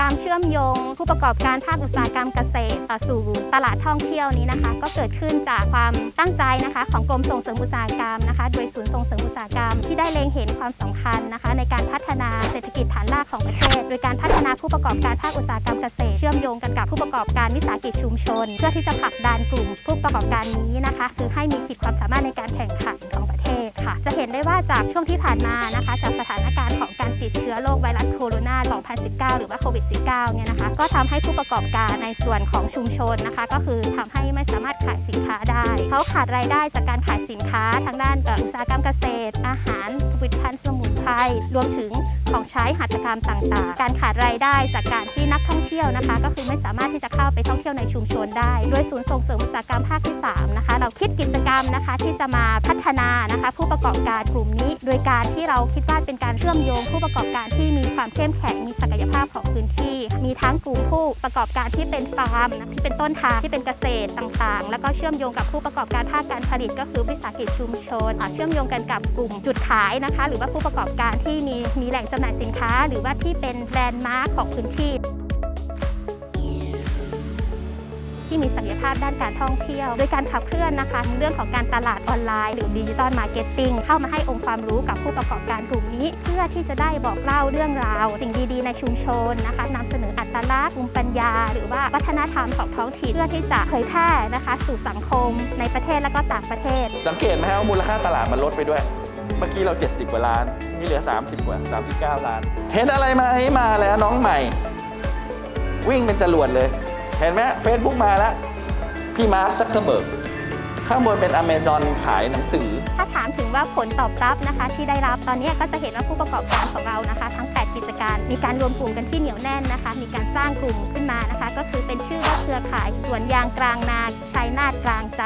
การเชื่อมโยง ผู้ประกอบการภาคอุตสาหกรรมเกษตรสู่ตลาดท่องเที่ยวนี้นะคะ ก็เกิดขึ้นจากความตั้งใจนะคะของกรมส่งเสริมอุตสาหกรรมนะคะ โดยศูนย์ส่งเสริมอุตสาหกรรมที่ได้เล็งเห็นความสำคัญนะคะ ในการพัฒนาเศรษฐกิจฐานรากของประเทศ โดยการพัฒนาผู้ประกอบการภาคอุตสาหกรรมเกษตร เชื่อมโยงกันกับผู้ประกอบการวิสาหกิจชุมชน เพื่อที่จะผลักดันกลุ่มผู้ประกอบการนี้นะคะ คือให้มีขีดความสามารถในการแข่งขัน ได้ว่าจากช่วงที่ผ่านมานะคะจากสถานการณ์ของการติดเชื้อโรคไวรัสโคโรนา 2019 หรือว่าโควิด -19 เนี่ยนะคะ ก็ทำให้ผู้ประกอบการในส่วนของชุมชนนะคะ ก็คือทำให้ไม่สามารถขายสินค้าได้ เขาขาดรายได้จากการขายสินค้าทางด้านเอ่ออุตสาหกรรมเกษตร อาหารผลิตภัณฑ์สมุนไพรรวมถึงของใช้หัตถกรรมต่างๆ การขาดรายได้จากการที่นักท่องเที่ยวนะคะ ก็คือไม่สามารถที่จะเข้าไปท่องเที่ยวในชุมชนได้โดยศูนย์ส่งเสริมอุตสาหกรรมภาคที่3 คิดกิจกรรมนะคะ ที่จะมาพัฒนานะคะ ผู้ประกอบการกลุ่มนี้ โดยการที่เราคิดว่าเป็นการเชื่อมโยงผู้ประกอบการที่มีความเข้มแข็งมีศักยภาพของพื้นที่ มีทั้งกลุ่มผู้ประกอบการที่เป็นฟาร์มนะที่เป็นต้นทางที่เป็นเกษตรต่างๆ แล้วก็เชื่อมโยงกับผู้ประกอบการภาคการผลิต ก็คือวิสาหกิจชุมชนเชื่อมโยงกันกับกลุ่มจุดขายนะคะ หรือว่าผู้ประกอบการที่มีมีแหล่งจำหน่ายสินค้า หรือว่าที่เป็นแบรนด์มาร์คของพื้นที่ ที่มีศักยภาพด้านการท่องเที่ยว โดยการขับเคลื่อนนะคะเรื่องของการตลาดออนไลน์ หรือดิจิตอลมาร์เก็ตติ้งเข้ามาให้องค์ความรู้กับผู้ประกอบการกลุ่มนี้ เพื่อที่จะได้บอกเล่าเรื่องราว สิ่งดีๆ ในชุมชนนะคะนำเสนออัตลักษณ์ภูมิปัญญา หรือว่าวัฒนธรรมของท้องถิ่นเพื่อที่จะเผยแพร่นะคะสู่สังคมในประเทศและก็ต่างประเทศ สังเกตไหมว่ามูลค่าตลาดมันลดไปด้วย เมื่อกี้เรา 70 กว่าล้าน นี่เหลือ 30 กว่า 39 ล้าน เห็นอะไรไหมาให้มาแล้วน้องใหม่ วิ่งเป็นจรวดเลย เห็นไหมเฟซบุ๊กมาแล้วพี่มาร์คซักเคอร์เบิร์กข้างบนเป็นอเมซอนขายหนังสือ ถ้าถามถึงว่าผลตอบรับนะคะ ที่ได้รับตอนนี้ก็จะเห็นว่าผู้ประกอบการของเรานะคะ ทั้ง 8 กิจการ มีการรวมกลุ่มกันที่เหนียวแน่นนะคะ มีการสร้างกลุ่มขึ้นมานะคะ ก็คือเป็นชื่อว่าเครือข่ายสวนยางกลางนาชัยนาทกลางใจ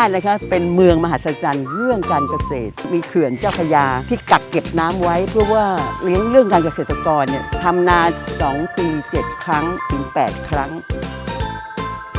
าทนะคะเป็นเมืองมหัศจรรย์เรื่องการเกษตร มีเขื่อนเจ้าพยาที่กักเก็บน้ำไว้ เพื่อว่าเลี้ยงเรื่องการเกษตรกรเนี่ยทำนา 2 ปี 7 ครั้งถึง 8 ครั้ง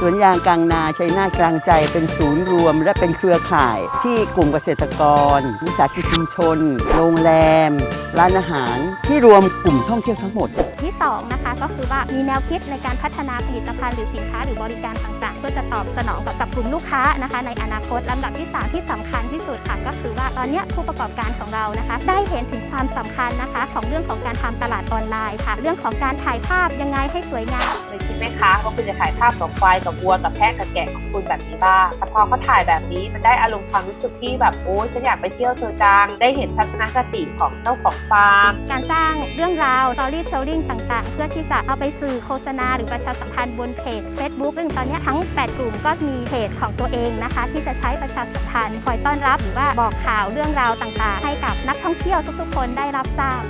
สวนยางกลางนาชัยนาทกลางใจเป็นศูนย์รวม และเป็นเครือข่ายที่กลุ่มเกษตรกร วิสาหกิจชุมชน โรงแรม ร้านอาหาร ที่รวมกลุ่มท่องเที่ยวทั้งหมด ที่2นะคะก็คือว่ามีแนวคิดในการพัฒนาผลิตภัณฑ์หรือสินค้าหรือบริการต่างๆ เพื่อจะตอบสนองกับกลุ่มลูกค้านะคะ ในอนาคตลำดับที่ 3 ที่สำคัญที่สุดค่ะก็คือว่าตอนเนี้ยผู้ประกอบการของเรานะคะ ได้เห็นถึงความสำคัญนะคะ ของเรื่องของการทำตลาดออนไลน์ค่ะ เรื่องของการถ่ายภาพยังไงให้สวยงามเคยคิดไหมคะว่าคุณจะถ่ายภาพกับควายกับวัวกับแพะกับแกะของคุณแบบนี้บ้างแต่พอเขาถ่ายแบบนี้มันได้อารมณ์ความรู้สึกที่แบบโอ้ยฉันอยากไปเที่ยวเธอจัง ได้เห็นทัศนคติของเจ้าของฟาร์ม การสร้างเรื่องราว storytelling ต่างๆ เพื่อที่จะเอาไปสื่อโฆษณาหรือประชาสัมพันธ์บนเพจ Facebook ซึ่งตอนนี้ทั้ง 8 กลุ่มก็มีเพจของตัวเองนะคะ ที่จะใช้ประชาสัมพันธ์คอยต้อนรับหรือว่าบอกข่าวเรื่องราวต่างๆ ให้กับนักท่องเที่ยวทุกๆ คนได้รับทราบ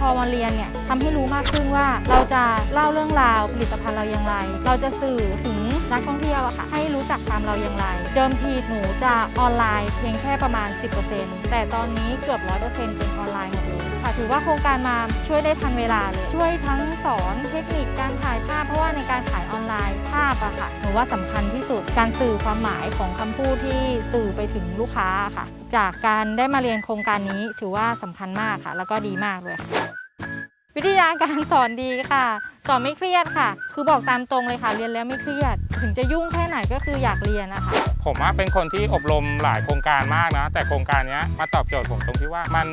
พอมาเรียนเนี่ยทำให้รู้มากขึ้นว่าเราจะเล่าเรื่องราวผลิตภัณฑ์เราอย่างไร เราจะสื่อถึงนักท่องเที่ยวอะค่ะให้รู้จักฟาร์มเราอย่างไร เดิมทีหนูจะออนไลน์เพียงแค่ประมาณ 10%แต่ตอนนี้เกือบ 100%เป็นออนไลน์หมดเลย ค่ะถือว่าโครงการมาช่วยได้ทันเวลาเลยช่วยทั้งสอนเทคนิคการถ่ายภาพ เพราะว่าในการขายออนไลน์ภาพอะค่ะหนูว่าสำคัญที่สุดการสื่อความหมายของคำพูดที่สื่อไปถึงลูกค้าค่ะ จากการได้มาเรียนโครงการนี้ถือว่าสำคัญมากค่ะ แล้วก็ดีมากเลยค่ะวิทยาการสอนดีค่ะสอนไม่เครียดค่ะ คือบอกตามตรงเลยค่ะ เรียนแล้วไม่เครียด ถึงจะยุ่งแค่ไหนก็คืออยากเรียนนะคะ ผมว่าเป็นคนที่อบรมหลายโครงการมากนะ แต่โครงการนี้มาตอบโจทย์ผมตรงที่ว่ามัน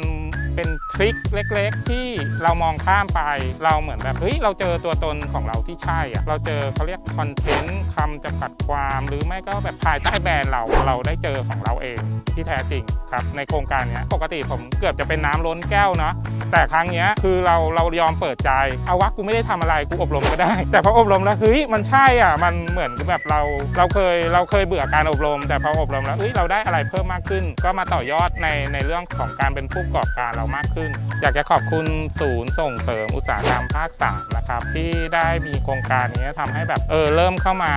เป็นทริคเล็ก ๆ ที่เรามองข้ามไป เราเหมือนแบบเฮ้ยเราเจอตัวตนของเราที่ใช่อะเราเจอเขาเรียกคอนเทนต์คำจำกัดความ หรือไม่ก็แบบภายใต้แบรนด์เราเราได้เจอของเราเองที่แท้จริงครับในโครงการนี้ปกติผมเกือบจะเป็นน้ำล้นแก้วเนาะแต่ครั้งนี้คือเราเรายอมเปิดใจเอาวะกูไม่ได้ทำอะไรกูอบรมก็ได้ แต่พออบรมแล้วเฮ้ยมันใช่อะมันเหมือนแบบเราเราเคยเราเคยเบื่อการอบรม แต่พออบรมแล้วเฮ้ยเราได้อะไรเพิ่มมากขึ้น ก็มาต่อยอดในในเรื่องของการเป็นผู้ประกอบการเรามากขึ้น อยากจะขอบคุณศูนย์ส่งเสริมอุตสาหกรรมภาค3นะครับที่ได้มีโครงการนี้ทำให้แบบเออเริ่มเข้ามา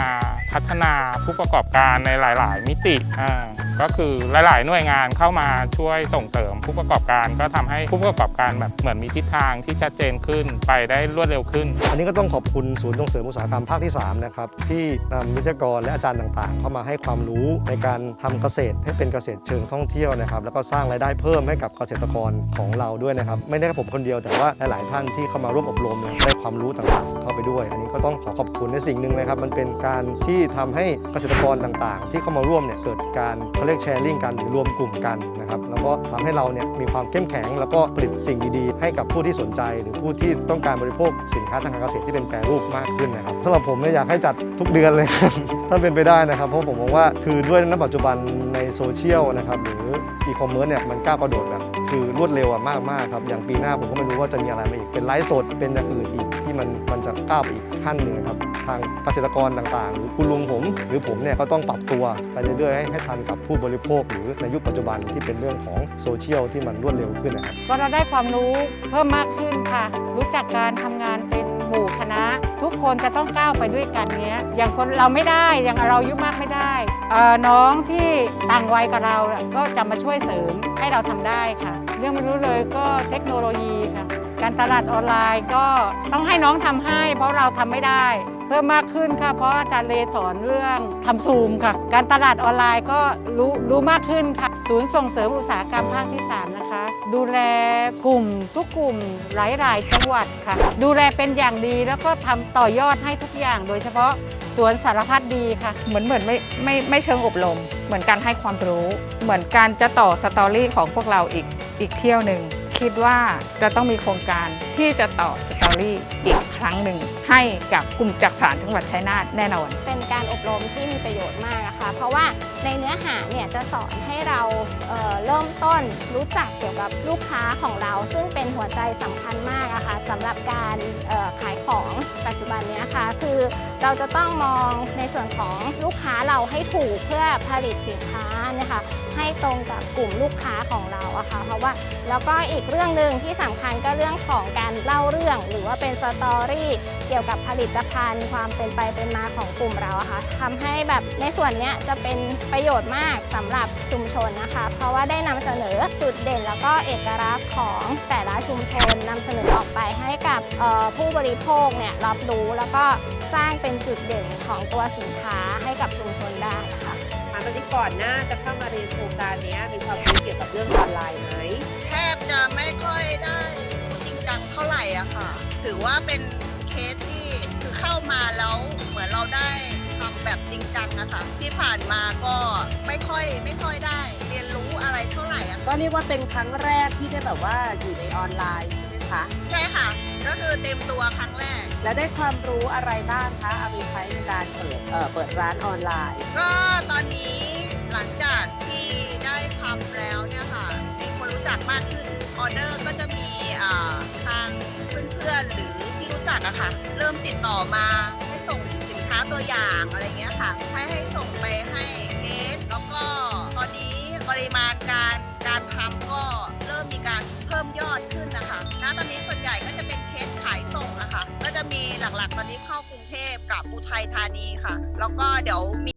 พัฒนาผู้ประกอบการในหลาย ๆ มิติอ่า ก็คือหลายๆหน่วยงานเข้ามาช่วยส่งเสริมผู้ประกอบการ ก็ทำให้ผู้ประกอบการแบบเหมือนมีทิศทางที่ชัดเจนขึ้นไปได้รวดเร็วขึ้น อันนี้ก็ต้องขอบคุณศูนย์ส่งเสริมอุตสาหกรรมภาคที่3นะครับที่นำวิทยากรและอาจารย์ต่างๆ เข้ามาให้ความรู้ในการทำเกษตรให้เป็นเกษตรเชิงท่องเที่ยวนะครับแล้วก็สร้างรายได้เพิ่มให้กับเกษตรกรของเราด้วยนะครับไม่ได้แค่ผมคนเดียวแต่ว่าหลายๆท่านที่เข้ามาร่วมอบรมได้ความรู้ต่างๆ เข้าไปด้วย อันนี้ก็ต้องขอขอบคุณในสิ่งหนึ่งเลยครับ มันเป็นการที่ทำให้เกษตรกรต่างๆ ที่เข้ามาร่วมเนี่ยเกิดการเขาเรียกแชร์ลิงกันหรือรวมกลุ่มกันนะครับแล้วก็ทำให้เราเนี่ยมีความเข้มแข็ง แล้วก็ผลิตสิ่งดีๆ ให้กับผู้ที่สนใจ หรือผู้ที่ต้องการบริโภคสินค้าทางการเกษตรที่เป็นแปรรูปมากขึ้นนะครับสำหรับผมเนี่ยอยากให้จัดทุกเดือนเลยครับถ้าเป็นไปได้นะครับ เพราะผมมองว่าคือด้วยณปัจจุบันในโซเชียลนะครับหรืออีคอมเมิร์ซเนี่ยมันก้าวกระโดดแบบคือรวดเร็วอะมากๆครับอย่างปีหน้าผมก็ไม่รู้ว่าจะมีอะไรมาอีกเป็นไลฟ์สดเป็นอย่างอื่นอีกที่มันมันจะก้าวไปอีกขั้นหนึ่งนะครับางเกษตรกรต่างๆ หรือคุณลุงผม หรือผมเนี่ยก็ต้องปรับตัวไปเรื่อยๆให้ทันกับผู้บริโภค หรือในยุคปัจจุบันที่เป็นเรื่องของโซเชียลที่มันรวดเร็วขึ้นนะครับก็เราได้ความรู้เพิ่มมากขึ้นค่ะ รู้จักการทำงานเป็นหมู่คณะ ทุกคนจะต้องก้าวไปด้วยกันเนี้ย อย่างคนเราไม่ได้อย่างเราอายุมากไม่ได้น้องที่ต่างวัยกับเราน่ะก็จะมาช่วยเสริมให้เราทำได้ค่ะ เรื่องไม่รู้เลยก็เทคโนโลยีค่ะการตลาดออนไลน์ก็ต้องให้น้องทำให้ เพราะเราทำไม่ได้ เพิ่มมากขึ้นค่ะ เพราะอาจารย์เลสอนเรื่องทำซูมค่ะ การตลาดออนไลน์ก็รู้รู้มากขึ้นค่ะ ศูนย์ส่งเสริมอุตสาหกรรมภาคที่ 3 นะคะ ดูแลกลุ่มทุกกลุ่มหลาย ๆ จังหวัดค่ะ ดูแลเป็นอย่างดีแล้วก็ทำต่อยอดให้ทุกอย่าง โดยเฉพาะสวนสารพัดดีค่ะ เหมือนเหมือนไม่ไม่ไม่เชิงอบรม เหมือนการให้ความรู้ เหมือนการจะต่อสตอรี่ของพวกเราอีกอีกเที่ยวหนึ่ง คิดว่าจะต้องมีโครงการที่จะต่อสตอรี่อีกครั้งหนึ่ง ให้กับกลุ่มจักสารจังหวัดชัยนาทแน่นอน เป็นการอบรมที่มีประโยชน์มากนะคะ เพราะว่าในเนื้อหาเนี่ยจะสอนให้เราเเริ่มต้นรู้จักเกี่ยวกับลูกค้าของเรา ซึ่งเป็นหัวใจสำคัญมากอะคะสำหรับการขายของปัจจุบันนี้ค่ะคือเราจะต้องมองในส่วนของลูกค้าเราให้ถูกเพื่อผลิตสินค้านี่ยค่ะ ให้ตรงกับกลุ่มลูกค้าของเราอะค่ะเพราะว่าแล้วก็อีกเรื่องหนึ่งที่สำคัญก็เรื่องของการเล่าเรื่อง หรือว่าเป็นสตอรี่เกี่ยวกับผลิตภัณฑ์ ความเป็นไปเป็นมาของกลุ่มเราอะค่ะทำให้แบบในส่วนนี้จะเป็นประโยชน์มากสำหรับชุมชนนะคะ เพราะว่าได้นำเสนอจุดเด่น แล้วก็เอกลักษณ์ของแต่ละชุมชนนำเสนอออกไปให้กับออผู้บริโภคเนี่ยรับรู้แล้วก็สร้างเป็นจุดเด่นของตัวสินค้าให้กับชุมชนได้ค่ะถามตอนนี้ก่อนหน้าจะเข้า มาเรียนโครงการเนี้ยมีความรู้เกี่ยวกับเรื่องออนไลน์ไหมแทบจะไม่ค่อยได้จริงจังเท่าไหร่อะค่ะ ถือว่าเป็นเคสที่คือเข้ามาแล้วเหมือนเราได้ทำแบบจริงจังอะค่ะที่ผ่านมาก็ไม่ค่อยไม่ค่อยได้ เรียนรู้อะไรเท่าไหร่อะก็เรียกว่าเป็นครั้งแรกที่ได้แบบว่าอยู่ในออนไลน์ใช่ไหมคะใช่ค่ะ ก็คือเต็มตัวครั้งแรก แล้วได้ความรู้อะไรบ้างคะเอาไปใช้ในการเปิดเอ่อเปิดร้านออนไลน์ ก็ตอนนี้หลังจาก รู้จักมากขึ้นออเดอร์ก็จะมีทางเพื่อนๆหรือที่รู้จักอะค่ะ เริ่มติดต่อมาให้ส่งสินค้าตัวอย่างอะไรเงี้ยค่ะให้ให้ส่งไปให้เอสแล้วก็ตอนนี้ปริมาณการการทำก็เริ่มมีการเพิ่มยอดขึ้นนะคะณตอนนี้ส่วนใหญ่ก็จะเป็นเคสขายส่งอะคะ ก็จะมีหลักๆ ตอนนี้เข้ากรุงเทพกับอุทัยธานีค่ะ แล้วก็เดี๋ยวมี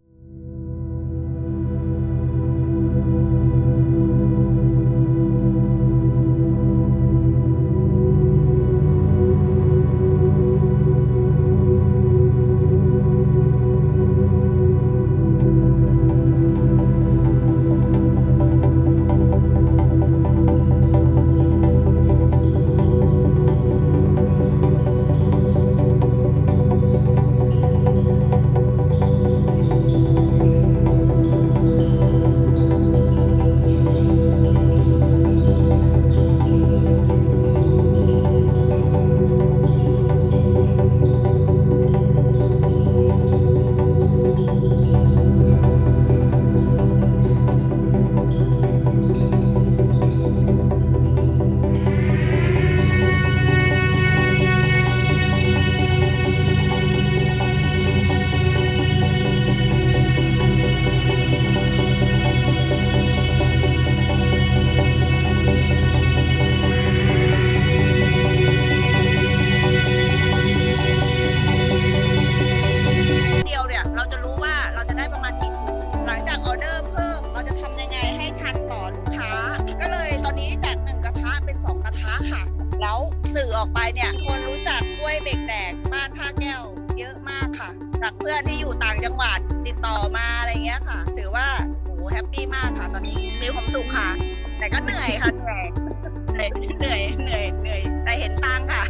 ตอนนี้จากหนึ่งกระทะเป็นสองกระทะค่ะ แล้วสื่อออกไปเนี่ยคนรู้จักกล้วยเบรกแตกบ้านท่าแก้วเยอะมากค่ะจากเพื่อนที่อยู่ต่างจังหวัดติดต่อมาอะไรเงี้ยค่ะ ถือว่าโอ้แฮปปี้มากค่ะ ตอนนี้มีความสุขค่ะ แต่ก็เหนื่อยค่ะเหนื่อยเหนื่อยเหนื่อยเหนื่อยแต่เห็นตังค่ะ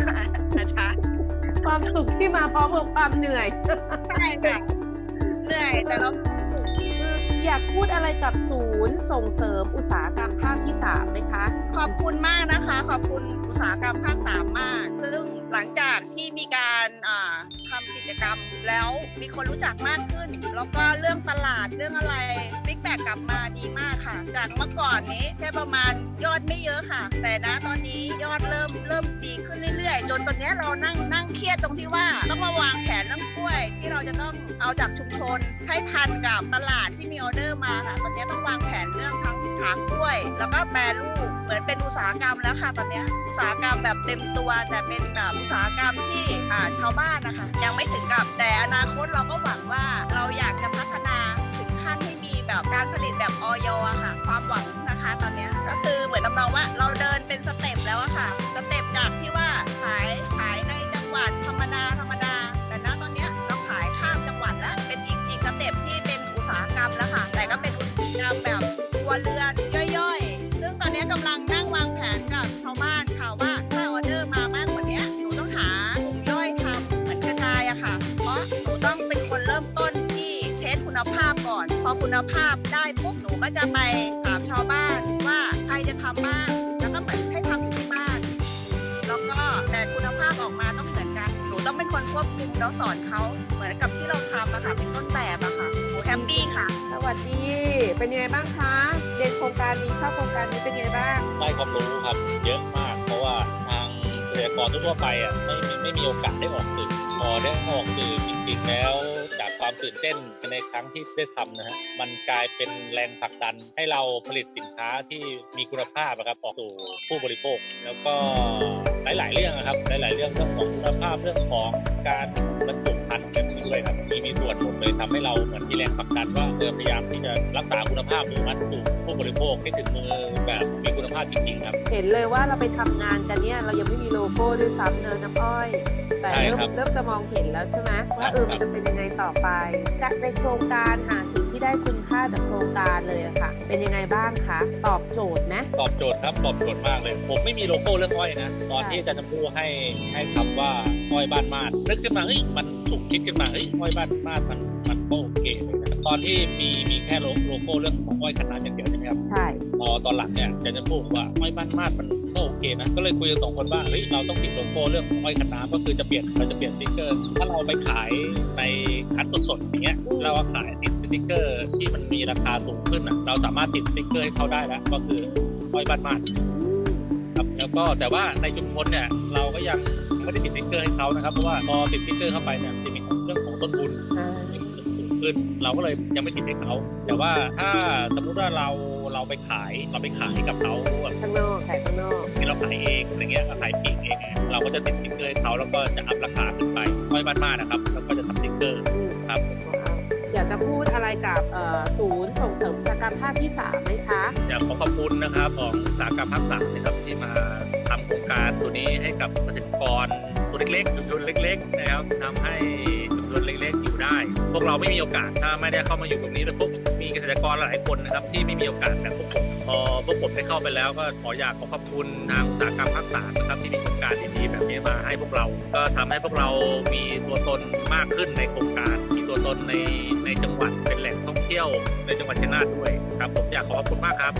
นะจ๊ะความสุขที่มาพร้อมกับความเหนื่อยใช่ค่ะเหนื่อยแต่เรา อยากพูดอะไรกับศูนย์ส่งเสริมอุตสาหกรรมภาคที่สามไหมคะ ขอบคุณมากนะคะ ขอบคุณอุตสาหกรรมภาคสามมาก ซึ่งหลังจากที่มีการทำกิจกรรมแล้วมีคนรู้จักมากขึ้น แล้วก็เรื่องตลาดเรื่องอะไรฟีดแบ็กกลับมาดีมากค่ะ จากเมื่อก่อนนี้แค่ประมาณยอดไม่เยอะค่ะ แต่นะตอนนี้ยอดเริ่มเริ่มดีขึ้นเรื่อยๆ จนตอนนี้เรานั่งนั่งเครียดตรงที่ว่าต้องมาวางแผนเรื่องกล้วย ที่เราจะต้องเอาจากชุมชนให้ทันกับตลาดที่มีออเดอร์มาค่ะตอนนี้ต้องวางแผนเรื่องทั้งขากล้วย แล้วก็แปรรูปเหมือนเป็นอุตสาหกรรมแล้วค่ะตอนนี้อุตสาหกรรมแบบเต็มตัว แต่เป็นแบบอุตสาหกรรมที่อ่าชาวบ้านนะคะ ยังไม่ถึงกับแต่อนาคตเราก็หวังว่าเราอยากจะพัฒนาถึงขั้นให้มีแบบการผลิตแบบออยอะค่ะ ความหวังนะคะตอนนี้ คุณภาพได้ปุ๊บหนูก็จะไปถามชาวบ้านว่าใครจะทำบ้างแล้วก็เหมือนให้ทำอยู่ที่บ้าน แล้วก็แต่คุณภาพออกมาต้องเหมือนกัน หนูต้องเป็นคนควบคุมแล้วสอนเขาเหมือนกับที่เราทำอะค่ะเป็นต้นแบบอะค่ะหนูแฮปปี้ค่ะ สวัสดี เป็นยังไงบ้างคะ เรียนโครงการนี้เข้าโครงการนี้เป็นยังไงบ้าง ได้ความรู้ครับเยอะมาก เพราะว่าทางเกษตรกรทั่วๆไปอะไม่ไม่ไม่มีโอกาสได้ออกสื่อพอได้ออกสื่อจริงๆแล้วจาก ความตื่นเต้นในครั้งที่ได้ทำนะฮะมันกลายเป็นแรงผลักดันให้เราผลิตสินค้าที่มีคุณภาพนะครับออกสู่ผู้บริโภค แล้วก็หลาย ๆ เรื่องนะครับหลาย ๆ เรื่องเรื่องของคุณภาพเรื่องของการบรรจุ ด้วยครับมีมีส่วนหมดเลยทำให้เราเหมือนมีแรงผลักดันว่าเออพยายามที่จะรักษาคุณภาพหรือมัดสู่ผู้บริโภคให้ถึงมือแบบมีคุณภาพจริงๆครับ เห็นเลยว่าเราไปทำงานกันเนี่ยเรายังไม่มีโลโก้ด้วยซ้ำเนินน้ำอ้อย แต่ใช่เริ่มครับเริ่มจะมองเห็นแล้วใช่ไหมว่าเออครัมันบจะเป็นยังไงต่อไปจากในโครงการหาสิ่งที่ได้คุณค่าจากโครงการเลยอะค่ะ เป็นยังไงบ้างคะตอบโจทย์ไหมตอบโจทย์ครับตอบโจทย์มากเลย ผมไม่มีโลโก้เรื่องอ้อยนะตอนที่อาจารย์จำพูให้ให้คำว่าอ้อยบ้านมาดนึกขึ้นมาเฮ้ยมัน ถูกคิดขึ้นมาเฮ้ยอ้อยบ้านมาดมันมันก็โอเคเลยนะตอนที่มีมีแค่โลโลโก้เรื่องของอ้อยขนาดอย่างเดียวใช่ไหมครับใช่ พอตอนหลังเนี่ยอาจารย์จำพูบอกว่าอ้อยบ้านมาดมันก็โอเคนะก็เลยคุยกันสองคนว่าเฮ้ยเราต้องติดโลโก้เรื่องของอ้อยขนาดก็คือจะเปลี่ยนเราจะเปลี่ยนสติ๊กเกอร์ ถ้าเราไปขายในคันสดๆอย่างเงี้ยเราก็ขายติดสติ๊กเกอร์ที่มันมีราคาสูงขึ้นอะเราสามารถติดสติ๊กเกอร์ให้เขาได้แล้วก็คืออ้อยบ้านมาด ครับ แล้วก็แต่ว่าในชุมชนเนี่ยเราก็ยังไม่ได้ติดสติ๊กเกอร์ให้เขานะครับ เพราะว่าพอติดสติ๊กเกอร์เข้าไปเนี่ยจะมีเรื่องของต้นทุนอ่าสูงขึ้น เราก็เลยยังไม่ติดให้เขา แต่ว่าถ้าสมมุติว่าเราเราไปขายเราไปขายกับเขาแบบข้างนอกขายข้างนอกที่เราขายเองอะไรเงี้ยเราขายปลีกเองเนี่ยเราก็จะติดสติ๊กเกอร์ให้เขาแล้วก็จะอัพราคาขึ้นไปค่อยบ้านมากนะครับ แล้วก็จะทำสติ๊กเกอร์อืมครับว้าวอยากจะพูดอะไรกับเอ่อศูนย์ส่งเสริมอุตสาหกรรมภาคที่สามไหมคะอยากขอขอบคุณนะครับของอุตสาหกรรมภาคสาม นี้ให้กับเกษตรกรตัวเล็กๆชุมชนเล็ก ๆ นะครับทำให้ชุมชนเล็ก ๆ อยู่ได้ พวกเราไม่มีโอกาสถ้าไม่ได้เข้ามาอยู่ตรงนี้แล้วพวกมีเกษตรกรหลายคนนะครับ ที่ไม่มีโอกาสแบบพวกผมพอพวกผมได้เข้าไปแล้วก็ขออยากขอขอบคุณทางอุตสาหกรรมภาคสามนะครับที่มีโครงการดีๆแบบนี้มาให้พวกเรา ก็ทำให้พวกเรามีตัวตนมากขึ้นในโครงการมีตัวตนในในจังหวัดเป็นแหล่งท่องเที่ยวในจังหวัดชัยนาทด้วยครับผมอยากขอขอบคุณมากครับ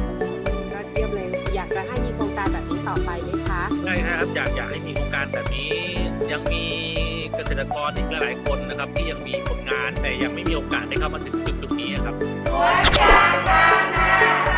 ยอดเยี่ยมเลยอยากจะให้มีโครงการแบบนี้ต่อไปไหม ใช่ครับอยากอยากให้มีโครงการแบบนี้ ยังมีเกษตรกรอีกหลายๆคนนะครับ ที่ยังมีผลงานแต่ยังไม่มีโอกาสได้เข้ามาถึงจุดงนี้ครับสวนยางบาง